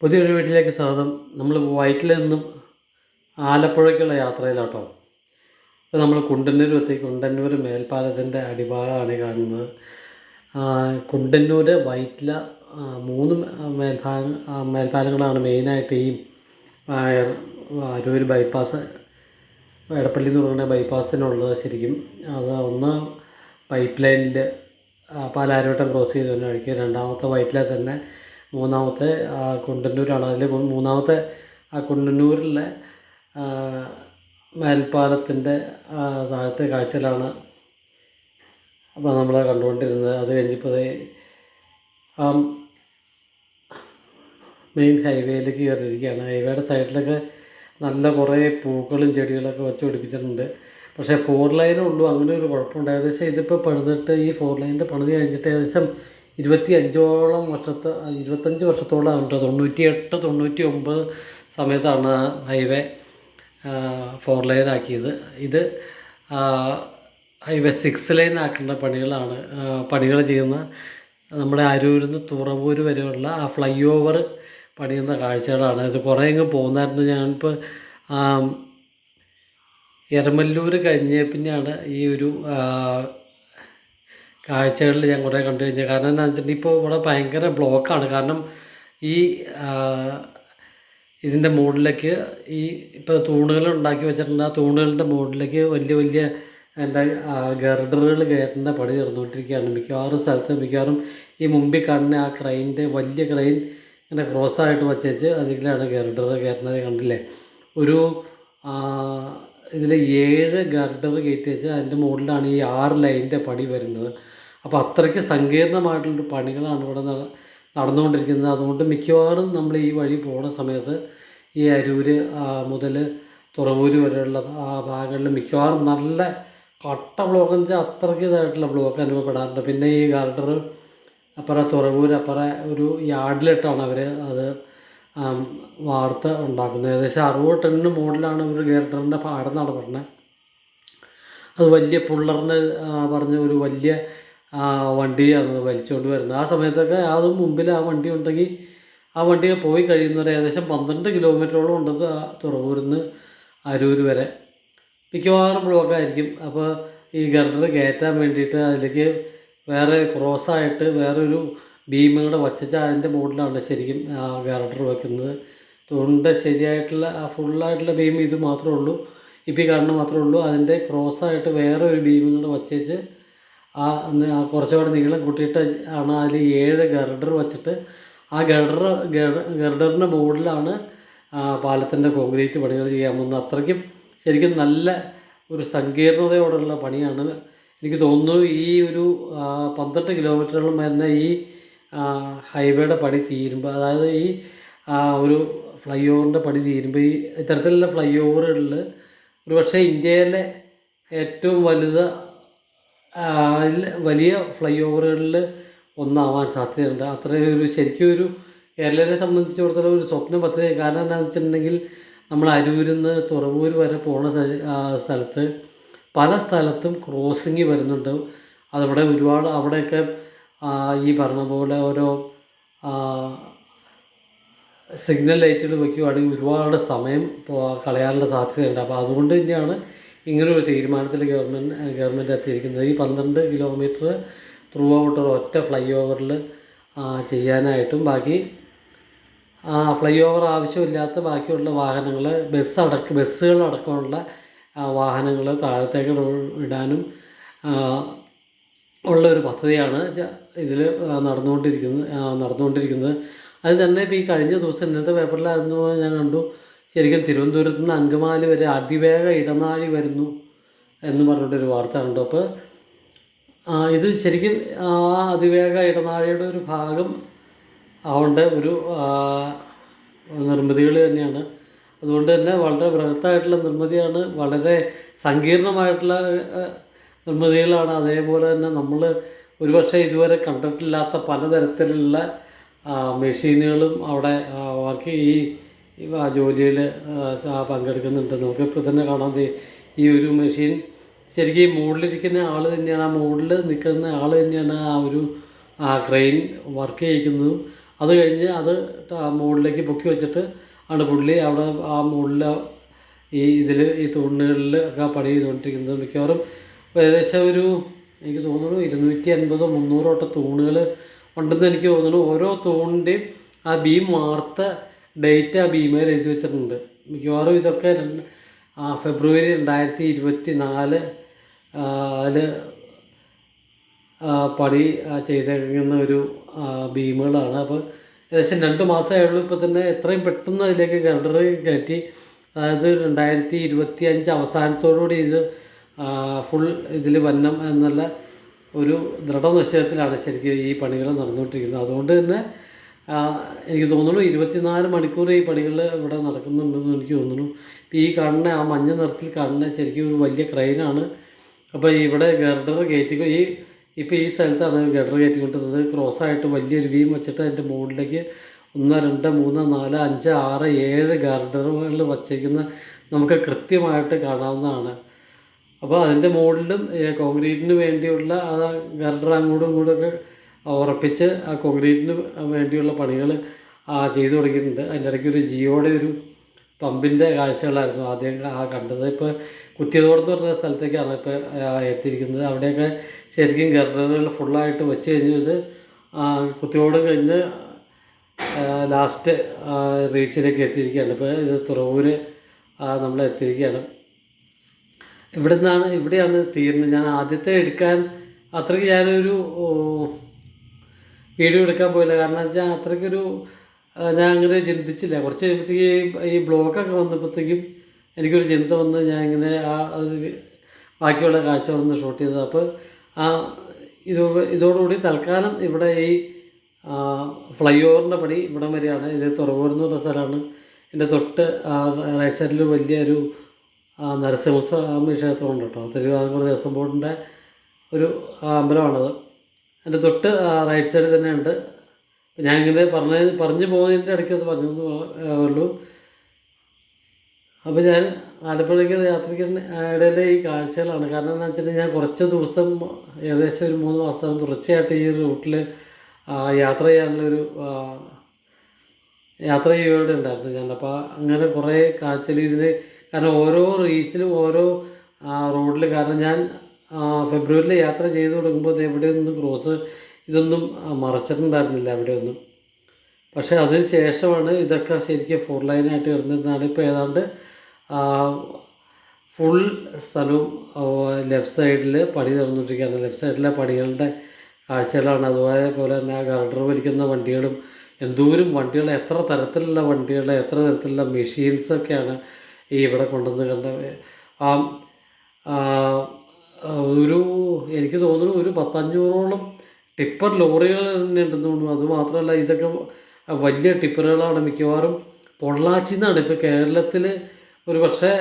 പുതിയൊരു വീട്ടിലേക്ക് സ്വാഗതം. നമ്മൾ വൈറ്റിൽ നിന്നും ആലപ്പുഴയ്ക്കുള്ള യാത്രയിലാട്ടോ. ഇപ്പോൾ നമ്മൾ കുണ്ടന്നൂർ എത്തി കുണ്ടന്നൂർ മേൽപ്പാലത്തിന്റെ അടിഭാഗമാണ് കാണുന്നത്. കുണ്ടന്നൂർ വൈറ്റില മൂന്ന് മേൽഭാഗ മേൽപ്പാലങ്ങളാണ് മെയിനായിട്ട് ഈ അരൂർ ബൈപ്പാസ് എടപ്പള്ളി എന്ന് പറയുന്ന ബൈപ്പാസിനുള്ളത് ശരിക്കും. അത് ഒന്ന് പൈപ്പ് ലൈനിൽ പാലാരോട്ടം ക്രോസ് ചെയ്ത് തന്നെ വഴിക്ക് രണ്ടാമത്തെ വൈറ്റിലെ തന്നെ മൂന്നാമത്തെ കുണ്ടന്നൂരാണ്. അതിൽ മൂന്നാമത്തെ ആ കുണ്ടന്നൂരിലെ മേൽപ്പാലത്തിന്റെ താഴത്തെ കാഴ്ചയിലാണ് അപ്പോൾ നമ്മൾ കണ്ടുകൊണ്ടിരുന്നത്. അത് കഴിഞ്ഞപ്പോൾ ആ മെയിൻ ഹൈവേയിലേക്ക് കയറിയിരിക്കുകയാണ്. ഹൈവേയുടെ സൈഡിലൊക്കെ നല്ല കുറേ പൂക്കളും ചെടികളൊക്കെ വെച്ച് പിടിപ്പിച്ചിട്ടുണ്ട്. പക്ഷേ ഫോർ ലൈനേ ഉള്ളൂ. അങ്ങനെ ഒരു കുഴപ്പമുണ്ട്. ഏകദേശം ഇതിപ്പോൾ പണിതിട്ട് ഈ ഫോർ ലൈനിന്റെ പണിത് കഴിഞ്ഞിട്ട് ഏകദേശം ഇരുപത്തി അഞ്ചോളം വർഷത്തെ ഇരുപത്തഞ്ച് വർഷത്തോളം ഉണ്ട് തൊണ്ണൂറ്റി എട്ട് തൊണ്ണൂറ്റി ഒമ്പത് സമയത്താണ് ഹൈവേ ഫോർ ലൈൻ ആക്കിയത്. ഇത് ഹൈവേ സിക്സ് ലൈൻ ആക്കേണ്ട പണികളാണ് പണികൾ ചെയ്യുന്ന നമ്മുടെ അരൂരിൽ നിന്ന് തുറവൂർ വരെയുള്ള ആ ഫ്ലൈ ഓവർ പണിയുന്ന കാഴ്ചകളാണ്. ഇത് കുറേ അങ്ങ് പോകുന്നായിരുന്നു. ഞാനിപ്പോൾ എരമല്ലൂർ കഴിഞ്ഞ പിന്നെയാണ് ഈ ഒരു കാഴ്ചകളിൽ ഞാൻ കുറേ കണ്ടു കഴിഞ്ഞാൽ കാരണം എന്താണെന്ന് വെച്ചിട്ടുണ്ടെങ്കിൽ ഇപ്പോൾ ഇവിടെ ഭയങ്കര ബ്ലോക്കാണ് കാരണം ഈ ഇതിന്റെ മുകളിലേക്ക് ഈ ഇപ്പോൾ തൂണുകൾ ഉണ്ടാക്കി വെച്ചിട്ടുണ്ട്. ആ തൂണുകളുടെ മുകളിലേക്ക് വലിയ വലിയ എന്താ ഗർഡറുകൾ കയറ്റുന്ന പണി നടന്നുകൊണ്ടിരിക്കുകയാണ്. മിക്കവാറും സ്ഥലത്ത് മിക്കവാറും ഈ മുമ്പിൽ കാണുന്ന ആ ക്രൈന്റെ വലിയ ക്രൈൻ ഇങ്ങനെ ക്രോസ് ആയിട്ട് വച്ചേച്ച് അതിലാണ് ഗർഡർ കയറ്റുന്നത് കണ്ടില്ലേ? ഒരു ഇതിൽ ഏഴ് ഗർഡർ കയറ്റി വെച്ച് അതിന്റെ മുകളിലാണ് ഈ ആറ് ലൈനിന്റെ പണി വരുന്നത്. അപ്പോൾ അത്രയ്ക്ക് സങ്കീർണമായിട്ടുള്ളൊരു പണികളാണ് ഇവിടെ നട- നടന്നുകൊണ്ടിരിക്കുന്നത്. അതുകൊണ്ട് മിക്കവാറും നമ്മൾ ഈ വഴി പോകുന്ന സമയത്ത് ഈ അരൂർ മുതൽ തുറവൂര് വരെയുള്ള ആ ഭാഗങ്ങളിൽ മിക്കവാറും നല്ല കട്ട ബ്ലോക്ക് എന്ന് വെച്ചാൽ അത്രയ്ക്ക് ഇതായിട്ടുള്ള ബ്ലോക്ക് അനുഭവപ്പെടാറുണ്ട്. പിന്നെ ഈ ഗാർഡർ അപ്പുറം തുറവൂർ അപ്പുറ ഒരു യാർഡിലിട്ടാണ് അവർ അത് വാർത്ത ഉണ്ടാക്കുന്നത്. ഏകദേശം അറുപത് ടണ്ണിന് മുകളിലാണ് ഒരു ഗാർഡറിന്റെ പാടം നടപ്പെടുന്നത് അത് വലിയ പുള്ളറിന് പറഞ്ഞ ഒരു വലിയ ആ, അന്ന് വലിച്ചുകൊണ്ട് വരുന്നത് ആ സമയത്തൊക്കെ അത് മുമ്പിൽ ആ വണ്ടി ഉണ്ടെങ്കിൽ ആ വണ്ടി പോയി കഴിയുന്നവരെ ഏകദേശം പന്ത്രണ്ട് കിലോമീറ്ററോളം ഉണ്ടത് ആ തുറവൂരിൽ നിന്ന് അരൂർ വരെ. മിക്കവാറും ബ്ലോക്കായിരിക്കും അപ്പോൾ ഈ ഗർഡർ കയറ്റാൻ വേണ്ടിയിട്ട് അതിലേക്ക് വേറെ ക്രോസായിട്ട് വേറൊരു ഭീമയുടെ അതിന്റെ മുകളിലാണ് ശരിക്കും ആ ഗർഡർ വെക്കുന്നത്. തൊണ്ട ശരിയായിട്ടുള്ള ആ ഫുള്ളായിട്ടുള്ള ബീം ഇത് മാത്രമേ ഉള്ളൂ. ഇപ്പോൾ ഈ കാണുന്ന മാത്രമേ ഉള്ളൂ. അതിന്റെ ക്രോസായിട്ട് വേറെ ഒരു ഭീമങ്ങളുടെ വച്ചേച്ച് ആ കുറച്ചുകൂടെ നീളം കൂട്ടിയിട്ട് ആണ് അതിൽ ഏഴ് ഗർഡർ വച്ചിട്ട് ആ ഗർഡർ ഗർഡറിന്റെ മുകളിലാണ് പാലത്തിന്റെ കോൺക്രീറ്റ് പണികൾ ചെയ്യാൻ പോകുന്നത്. അത്രയ്ക്കും ശരിക്കും നല്ല ഒരു സങ്കീർണതയോടുള്ള പണിയാണ്. എനിക്ക് തോന്നുന്നു ഈ ഒരു പന്ത്രണ്ട് കിലോമീറ്ററോളം വരുന്ന ഈ ഹൈവേയുടെ പണി തീരുമ്പോൾ അതായത് ഈ ഒരു ഫ്ലൈ ഓവറിന്റെ പണി തീരുമ്പോൾ ഈ ഇത്തരത്തിലുള്ള ഫ്ലൈ ഓവറുകളിൽ ഒരുപക്ഷെ ഇന്ത്യയിലെ ഏറ്റവും വലുത് വലിയ ഫ്ലൈ ഓവറുകളിൽ ഒന്നാവാൻ സാധ്യതയുണ്ട്. അത്രയും ഒരു ശരിക്കും ഒരു കേരളീയരെ സംബന്ധിച്ചിടത്തോളം ഒരു സ്വപ്ന പദ്ധതി കാരണം എന്താണെന്ന് വെച്ചിട്ടുണ്ടെങ്കിൽ നമ്മൾ അരൂരിൽ നിന്ന് തുറവൂർ വരെ പോണ സ്ഥ- സ്ഥലത്ത് പല സ്ഥലത്തും ക്രോസിങ് വരുന്നുണ്ട്. അതവിടെ ഒരുപാട് അവിടെയൊക്കെ ഈ പറഞ്ഞ പോലെ ഓരോ സിഗ്നൽ ലൈറ്റുകൾ വയ്ക്കുകയാണെങ്കിൽ ഒരുപാട് സമയം കളയാനുള്ള സാധ്യതയുണ്ട്. അപ്പോൾ അതുകൊണ്ട് തന്നെയാണ് ഇങ്ങനെ ഒരു തീരുമാനത്തിൽ ഗവൺമെന്റ് ഗവൺമെന്റ് എത്തിയിരിക്കുന്നത്. ഈ പന്ത്രണ്ട് കിലോമീറ്റർ ത്രൂ ഔട്ട് ഒറ്റ ഫ്ലൈ ഓവറിൽ ചെയ്യാനായിട്ടും ബാക്കി ഫ്ലൈ ഓവർ ആവശ്യമില്ലാത്ത ബാക്കിയുള്ള വാഹനങ്ങൾ ബസ് അടക്ക ബസ്സുകൾ അടക്കമുള്ള വാഹനങ്ങൾ താഴത്തേക്ക് ഇടാനും ഉള്ള ഒരു പദ്ധതിയാണ് ഇതിൽ നടന്നുകൊണ്ടിരിക്കുന്നത് നടന്നുകൊണ്ടിരിക്കുന്നത്. അത് തന്നെ ഇപ്പോൾ ഈ കഴിഞ്ഞ ദിവസം ഇന്നത്തെ പേപ്പറിലായിരുന്നു ഞാൻ കണ്ടു. ശരിക്കും തിരുവനന്തപുരത്ത് നിന്ന് അങ്കമാലി വരെ അതിവേഗ ഇടനാഴി വരുന്നു എന്ന് പറഞ്ഞിട്ടൊരു വാർത്ത കണ്ടു അപ്പോൾ ഇത് ശരിക്കും ആ അതിവേഗ ഇടനാഴിയുടെ ഒരു ഭാഗം അവന്റെ ഒരു നിർമ്മിതികൾ തന്നെയാണ്. അതുകൊണ്ട് തന്നെ വളരെ ബൃഹത്തായിട്ടുള്ള നിർമ്മിതിയാണ് വളരെ സങ്കീർണമായിട്ടുള്ള നിർമ്മിതികളാണ്. അതേപോലെ തന്നെ നമ്മൾ ഒരുപക്ഷെ ഇതുവരെ കണ്ടിട്ടില്ലാത്ത പലതരത്തിലുള്ള മെഷീനുകളും അവിടെ ബാക്കി ഈ ഈ ജോലിയിൽ പങ്കെടുക്കുന്നുണ്ട്. നമുക്കിപ്പോൾ തന്നെ കാണാൻ ദേ ഈ ഒരു മെഷീൻ ശരിക്കും ഈ മുകളിലിരിക്കുന്ന ആൾ തന്നെയാണ്. ആ മുകളിൽ നിൽക്കുന്ന ആൾ തന്നെയാണ് ആ ഒരു ആ ക്രെയിൻ വർക്ക് ചെയ്യിക്കുന്നതും. അത് കഴിഞ്ഞ് അത് ആ മുകളിലേക്ക് പൊക്കി വെച്ചിട്ട് ആണ് പുള്ളി അവിടെ ആ മുകളിൽ ഈ ഇതിൽ ഈ തൂണുകളിൽ ഒക്കെ പണി ചെയ്തുകൊണ്ടിരിക്കുന്നത്. മിക്കവാറും ഏകദേശം ഒരു എനിക്ക് തോന്നുന്നു ഇരുന്നൂറ്റി അൻപതോ മുന്നൂറോട്ട തൂണുകൾ ഉണ്ടെന്ന് എനിക്ക് തോന്നുന്നു. ഓരോ തൂണിന്റെയും ആ ബീം വാർത്ത ഡേറ്റ് ആ ഭീമയിൽ എഴുതി വെച്ചിട്ടുണ്ട്. മിക്കവാറും ഇതൊക്കെ ഫെബ്രുവരി രണ്ടായിരത്തി ഇരുപത്തി നാല് അതിൽ പണി ചെയ്തിരിക്കുന്ന ഒരു ഭീമുകളാണ്. അപ്പോൾ ഏകദേശം രണ്ട് മാസമേ ഉള്ളൂ ഇപ്പോൾ തന്നെ എത്രയും പെട്ടെന്ന് അതിലേക്ക് ഗർഡർ കയറ്റി. അതായത് രണ്ടായിരത്തി ഇരുപത്തി അഞ്ച് അവസാനത്തോടുകൂടി ഇത് ഫുൾ ഇതിൽ വന്നം എന്നുള്ള ഒരു ദൃഢനിശ്ചയത്തിലാണ് ശരിക്കും ഈ പണികൾ നടന്നുകൊണ്ടിരിക്കുന്നത്. അതുകൊണ്ട് തന്നെ എനിക്ക് തോന്നുന്നു ഇരുപത്തിനാല് മണിക്കൂർ ഈ പണികൾ ഇവിടെ നടക്കുന്നുണ്ടെന്ന് എനിക്ക് തോന്നുന്നു. ഈ കാണുന്ന ആ മഞ്ഞ നിറത്തിൽ കാണുന്ന ശരിക്കും ഒരു വലിയ ക്രെയിനാണ്. അപ്പോൾ ഇവിടെ ഗർഡർ കയറ്റി ഈ ഇപ്പോൾ ഈ സ്ഥലത്താണ് ഗർഡർ കയറ്റി കൊണ്ടിരുന്നത് ക്രോസായിട്ട് വലിയൊരു വീം വെച്ചിട്ട് അതിന്റെ മുകളിലേക്ക് ഒന്ന് രണ്ട് മൂന്ന് നാല് അഞ്ച് ആറ് ഏഴ് ഗർഡറുകളിൽ വച്ചേക്കുന്ന നമുക്ക് കൃത്യമായിട്ട് കാണാവുന്നതാണ്. അപ്പോൾ അതിന്റെ മുകളിലും കോൺക്രീറ്റിന് വേണ്ടിയുള്ള ആ ഗർഡർ അങ്ങോട്ടും ഇങ്ങോട്ടും ഒക്കെ ഉറപ്പിച്ച് ആ കോൺക്രീറ്റിന് വേണ്ടിയുള്ള പണികൾ ചെയ്തു തുടങ്ങിയിട്ടുണ്ട്. അതിന്റെ ഇടയ്ക്ക് ഒരു ജിയോയുടെ ഒരു പമ്പിന്റെ കാഴ്ചകളായിരുന്നു ആദ്യം ആ കണ്ടത്. ഇപ്പോൾ കുത്തിയതോടെന്ന് പറഞ്ഞ സ്ഥലത്തേക്കാണ് ഇപ്പോൾ എത്തിയിരിക്കുന്നത്. അവിടെയൊക്കെ ശരിക്കും ഗർഡറുകൾ ഫുള്ളായിട്ട് വെച്ച് കഴിഞ്ഞത് കുത്തിയോട് കഴിഞ്ഞ് ലാസ്റ്റ് റീച്ചിലേക്ക് എത്തിയിരിക്കുകയാണ്. ഇപ്പോൾ ഇത് തുറവൂര് നമ്മൾ എത്തിയിരിക്കുകയാണ്. ഇവിടെ നിന്നാണ് ഇവിടെയാണ് തീരുന്നത്. ഞാൻ ആദ്യത്തെ എടുക്കാൻ അത്രയ്ക്ക് ഞാനൊരു വീഡിയോ എടുക്കാൻ പോയില്ല. കാരണം വെച്ചാൽ അത്രയ്ക്കൊരു ഞാൻ അങ്ങനെ ചിന്തിച്ചില്ല. കുറച്ച് കഴിയുമ്പോഴത്തേക്ക് ഈ- ബ്ലോക്കൊക്കെ വന്നപ്പോഴത്തേക്കും എനിക്കൊരു ചിന്ത വന്ന് ഞാൻ ഇങ്ങനെ ആ ബാക്കിയുള്ള കാഴ്ചകളൊന്ന് ഷൂട്ട് ചെയ്തത്. അപ്പോൾ ആ ഇത് ഇതോടുകൂടി തൽക്കാലം ഇവിടെ ഈ ഫ്ലൈ ഓവറിന്റെ പണി ഇവിടം വരെയാണ്. ഇത് തുറവൂർ എന്ന് പറഞ്ഞ സ്ഥലമാണ്. എന്റെ തൊട്ട് റൈറ്റ് സൈഡിൽ വലിയൊരു നരസിംഹസ്വാമി ക്ഷേത്രമുണ്ട് കേട്ടോ. തിരുവിതാംകൂർ ദേവസ്വം ബോർഡിന്റെ ഒരു അമ്പലമാണത്. എന്റെ തൊട്ട് റൈറ്റ് സൈഡിൽ തന്നെ ഉണ്ട് ഞാനിങ്ങനെ പറഞ്ഞ പറഞ്ഞു പോകുന്നതിന്റെ ഇടയ്ക്ക് അത് പറഞ്ഞു ഉള്ളൂ അപ്പോൾ ഞാൻ ആലപ്പുഴയ്ക്ക് യാത്രയ്ക്ക് ഇടയിലെ ഈ കാഴ്ചകളാണ്. കാരണം എന്താ വെച്ചിട്ടുണ്ടെങ്കിൽ ഞാൻ കുറച്ച് ദിവസം ഏകദേശം ഒരു മൂന്ന് മാസം തുടർച്ചയായിട്ട് ഈ റൂട്ടിൽ യാത്ര ചെയ്യാനുള്ളൊരു യാത്ര ചെയ്യേണ്ടി ഉണ്ടായിരുന്നു ഞാൻ. അപ്പോൾ അങ്ങനെ കുറേ കാഴ്ചകൾ ഇതിന് കാരണം ഓരോ റീച്ചിലും ഓരോ റോഡിൽ കാരണം ഞാൻ ഫെബ്രുവരിയിൽ യാത്ര ചെയ്തു തുടങ്ങുമ്പോൾ എവിടെയൊന്നും ക്രോസ് ഇതൊന്നും മറച്ചിട്ടുണ്ടായിരുന്നില്ല എവിടെയൊന്നും പക്ഷേ അതിന് ശേഷമാണ് ഇതൊക്കെ ശരിക്കും ഫോർ ലൈനായിട്ട് വരുന്നതെന്നാണ് ഇപ്പോൾ ഏതാണ്ട് ഫുൾ സ്ഥലവും ലെഫ്റ്റ് സൈഡിൽ പണി നടന്നുകൊണ്ടിരിക്കുകയാണ്. ലെഫ്റ്റ് സൈഡിലെ പണികളുടെ കാഴ്ചകളാണ്. അതുപോലെ തന്നെ ആ ഗർഡർ വലിക്കുന്ന വണ്ടികളും എന്തോരും വണ്ടികൾ എത്ര തരത്തിലുള്ള വണ്ടികൾ എത്ര തരത്തിലുള്ള മെഷീൻസൊക്കെയാണ് ഈ ഇവിടെ കൊണ്ടുവന്ന് കണ്ട ആ, ഒരു എനിക്ക് തോന്നുന്നു ഒരു പത്തഞ്ഞൂറോളം ടിപ്പർ ലോറികൾ തന്നെ ഉണ്ടെന്ന് തോന്നുന്നു. അതുമാത്രമല്ല ഇതൊക്കെ വലിയ ടിപ്പറുകളാണ് മിക്കവാറും പൊള്ളാച്ചി എന്നാണ്. ഇപ്പോൾ കേരളത്തിൽ ഒരു പക്ഷേ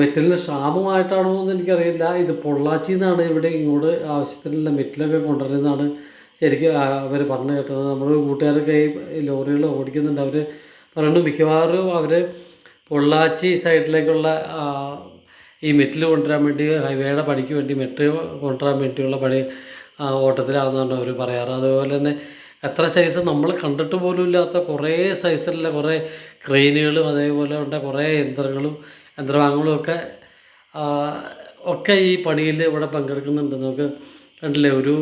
മെറ്റലിന് ക്ഷാമമായിട്ടാണോ എന്ന് എനിക്കറിയില്ല. ഇത് പൊള്ളാച്ചി നിന്നാണ് ഇവിടെ ഇങ്ങോട്ട് ആവശ്യത്തിനുള്ള മെറ്റലൊക്കെ കൊണ്ടുവരുന്നതാണ്. ശരിക്കും അവർ പറഞ്ഞു കേട്ടത്. നമ്മൾ കൂട്ടുകാരൊക്കെ ഈ ലോറികൾ ഓടിക്കുന്നുണ്ട്. അവർ പറയുന്നു മിക്കവാറും അവർ പൊള്ളാച്ചി സൈഡിലേക്കുള്ള ഈ മെറ്റിൽ കൊണ്ടുവരാൻ വേണ്ടി ഹൈവേയുടെ പണിക്ക് വേണ്ടി മെറ്റ് കൊണ്ടുവരാൻ വേണ്ടിയുള്ള പണി ഓട്ടത്തിലാണെന്നാണ് അവർ പറയാറ്. അതുപോലെ തന്നെ എത്ര സൈസ് നമ്മൾ കണ്ടിട്ട് പോലും ഇല്ലാത്ത കുറേ സൈസിലുള്ള കുറേ ക്രെയിനുകളും അതേപോലെ ഉണ്ട് കുറേ യന്ത്രങ്ങളും യന്ത്രഭാഗങ്ങളും ഒക്കെ ഒക്കെ ഈ പണിയിൽ ഇവിടെ പങ്കെടുക്കുന്നുണ്ട്. നമുക്ക് കണ്ടില്ലേ ഒരു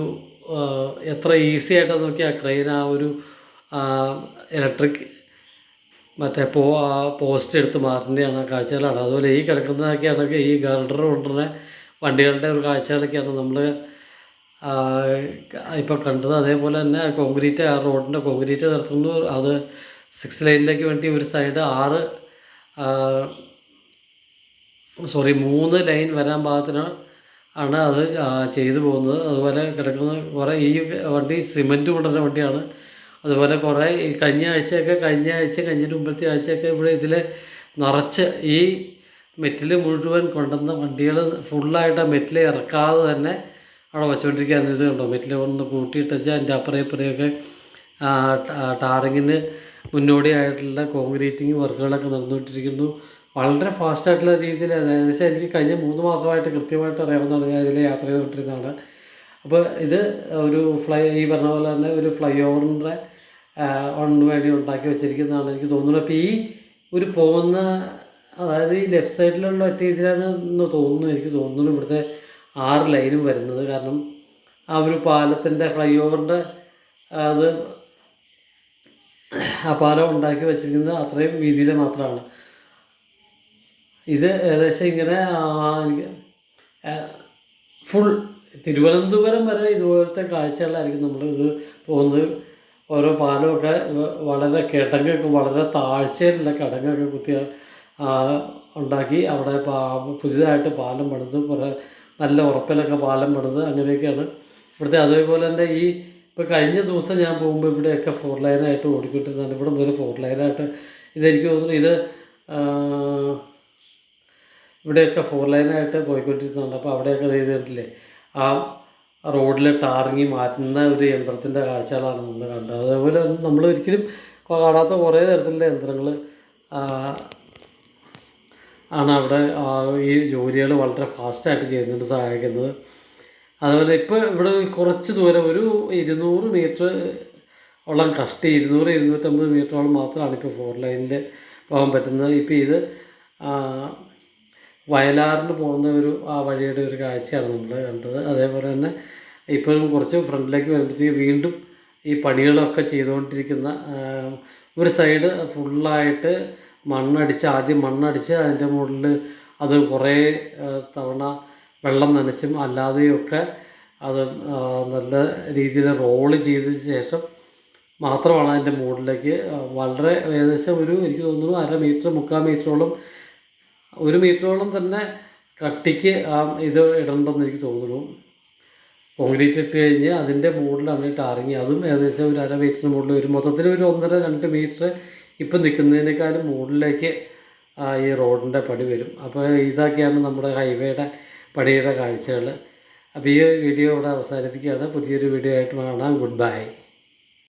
എത്ര ഈസി ആയിട്ടാണ് നോക്കി ആ ക്രെയിൻ ആ ഒരു ഇലക്ട്രിക് മറ്റേ പോ ആ പോസ്റ്റ് എടുത്ത് മാറ്റേണ്ടതാണ് ആ കാഴ്ചകളാണ്. അതുപോലെ ഈ കിടക്കുന്നതൊക്കെയാണ് ഈ ഗർഡർ കൊണ്ടുവരുന്ന വണ്ടികളുടെ ഒരു കാഴ്ചകളൊക്കെയാണ് നമ്മൾ ഇപ്പോൾ കണ്ടത്. അതേപോലെ തന്നെ കോൺക്രീറ്റ് ആ റോഡിന്റെ കോൺക്രീറ്റ് നിർത്തുന്നു അത് സിക്സ് ലൈനിലേക്ക് വേണ്ടി ഒരു സൈഡ് ആറ് സോറി മൂന്ന് ലൈൻ വരാൻ പാകത്തിന് ആണ് അത് ചെയ്തു പോകുന്നത്. അതുപോലെ കിടക്കുന്ന കുറേ ഈ വണ്ടി സിമന്റ് കൊണ്ടുവരുന്ന വണ്ടിയാണ്. അതുപോലെ കുറേ കഴിഞ്ഞ ആഴ്ചയൊക്കെ കഴിഞ്ഞ ആഴ്ച കഴിഞ്ഞിട്ട് മുമ്പത്തെ ആഴ്ചയൊക്കെ ഇവിടെ ഇതിൽ നിറച്ച് ഈ മെറ്റിൽ മുഴുവൻ കൊണ്ടുവന്ന വണ്ടികൾ ഫുള്ളായിട്ട് ആ മെറ്റിൽ ഇറക്കാതെ തന്നെ അവിടെ വെച്ചുകൊണ്ടിരിക്കുകയാണ്. ഇത് കണ്ടോ? മെറ്റിൽ ഒന്ന് കൂട്ടിയിട്ട് വെച്ചാൽ അതിന്റെ അപ്പുറം ഇപ്പുറയൊക്കെ ടാറിങ്ങിന് മുന്നോടിയായിട്ടുള്ള കോൺക്രീറ്റിങ് വർക്കുകളൊക്കെ നടന്നുകൊണ്ടിരിക്കുന്നു. വളരെ ഫാസ്റ്റായിട്ടുള്ള രീതിയിൽ അതായത് എനിക്ക് കഴിഞ്ഞ മൂന്ന് മാസമായിട്ട് കൃത്യമായിട്ട് അറിയാവുന്നതാണ് ഞാൻ ഇതിൽ യാത്ര ചെയ്തുകൊണ്ടിരുന്നതാണ്. അപ്പോൾ ഇത് ഒരു ഫ്ലൈ ഈ പറഞ്ഞ പോലെ തന്നെ ഒരു ഫ്ലൈ ഓവറിന്റെ ഓണിന് വേണ്ടി ഉണ്ടാക്കി വെച്ചിരിക്കുന്നതാണ് എനിക്ക് തോന്നുന്നത്. അപ്പോൾ ഈ ഒരു പോകുന്ന അതായത് ഈ ലെഫ്റ്റ് സൈഡിലുള്ള ഒറ്റ ഇതിലാണെന്ന് തോന്നുന്നു എനിക്ക് തോന്നുന്നു ഇവിടുത്തെ ആറ് ലൈനും വരുന്നത്. കാരണം ആ ഒരു പാലത്തിന്റെ ഫ്ലൈ ഓവറിന്റെ അത് ആ പാലം ഉണ്ടാക്കി വെച്ചിരിക്കുന്നത് അത്രയും വീതിയിൽ മാത്രമാണ്. ഇത് ഏകദേശം ഇങ്ങനെ ഫുൾ തിരുവനന്തപുരം വരെ ഇതുപോലത്തെ കാഴ്ചകളായിരിക്കും നമ്മൾ ഇത് പോകുന്നത്. ഓരോ പാലമൊക്കെ വളരെ കിടങ്ങൊക്കെ വളരെ താഴ്ചയിലുള്ള കിടങ്ങൊക്കെ കുത്തിയ ഉണ്ടാക്കി അവിടെ പുതിയതായിട്ട് പാലം പണിത് കുറേ നല്ല ഉറപ്പിലൊക്കെ പാലം പണിത് അങ്ങനെയൊക്കെയാണ്. ഇവിടുത്തെ അതേപോലെ തന്നെ ഈ ഇപ്പോൾ കഴിഞ്ഞ ദിവസം ഞാൻ പോകുമ്പോൾ ഇവിടെയൊക്കെ ഫോർ ലൈനായിട്ട് ഓടിക്കൊണ്ടിരുന്നതാണ്. ഇവിടെ മുതൽ ഫോർ ലൈനായിട്ട് ഇതെനിക്ക് തോന്നുന്നു ഇത് ഇവിടെയൊക്കെ ഫോർ ലൈനായിട്ട് പോയിക്കൊണ്ടിരുന്നതാണ്. അപ്പോൾ അവിടെയൊക്കെ ചെയ്തിട്ടില്ലേ? ആ റോഡിലെ ടാറിങ്ങി മാറ്റുന്ന ഒരു യന്ത്രത്തിന്റെ കാഴ്ചകളാണ് നമ്മൾ കണ്ടത്. അതേപോലെ നമ്മൾ ഒരിക്കലും കാണാത്ത കുറേ തരത്തിലുള്ള യന്ത്രങ്ങൾ ആണ് അവിടെ ഈ ജോലികൾ വളരെ ഫാസ്റ്റായിട്ട് ചെയ്യുന്നതിന് സഹായിക്കുന്നത്. അതുപോലെ ഇപ്പോൾ ഇവിടെ കുറച്ച് ദൂരം ഒരു ഇരുന്നൂറ് മീറ്റർ ഉള്ള കഷ്ടി ഇരുന്നൂറ് ഇരുന്നൂറ്റമ്പത് മീറ്ററോളം മാത്രമാണ് ഇപ്പോൾ ഫോർ ലൈനിൽ പോകാൻ പറ്റുന്നത്. ഇപ്പോൾ ഇത് ആ, വയലാറിന് പോകുന്ന ഒരു ആ വഴിയുടെ ഒരു കാഴ്ചയാണ് നമ്മൾ കണ്ടത്. അതേപോലെ തന്നെ ഇപ്പോഴും കുറച്ച് ഫ്രണ്ടിലേക്ക് വരുമ്പോഴത്തേക്ക് വീണ്ടും ഈ പണികളൊക്കെ ചെയ്തുകൊണ്ടിരിക്കുന്ന ഒരു സൈഡ് ഫുള്ളായിട്ട് മണ്ണടിച്ച് ആദ്യം മണ്ണടിച്ച് അതിന്റെ മുകളിൽ അത് കുറേ തവണ വെള്ളം നനച്ചും അല്ലാതെയൊക്കെ അത് നല്ല രീതിയിൽ റോൾ ചെയ്തതിന് ശേഷം മാത്രമാണ് അതിന്റെ മുകളിലേക്ക് വളരെ ഏകദേശം ഒരു എനിക്ക് തോന്നുന്നു അര മീറ്റർ മുക്കാൽ മീറ്ററോളം ഒരു മീറ്ററോളം തന്നെ കട്ടിക്ക് ആ ഇത് ഇടണ്ടെന്ന് എനിക്ക് തോന്നുന്നു. കോൺക്രീറ്റ് ഇട്ട് കഴിഞ്ഞ് അതിന്റെ മുകളിലാണ് ടാറിങ് അതും ഏകദേശം ഒരു അര മീറ്ററിന് മുകളിൽ ഒരു മൊത്തത്തിൽ ഒരു ഒന്നര രണ്ട് മീറ്റർ ഇപ്പം നിൽക്കുന്നതിനേക്കാളും മുകളിലേക്ക് ഈ റോഡിന്റെ പടി വരും. അപ്പോൾ ഇതൊക്കെയാണ് നമ്മുടെ ഹൈവേയുടെ പണിയുടെ കാഴ്ചകൾ അപ്പോൾ ഈ വീഡിയോ ഇവിടെ അവസാനിപ്പിക്കുകയാണ്. പുതിയൊരു വീഡിയോ ആയിട്ട് കാണാം. Good bye.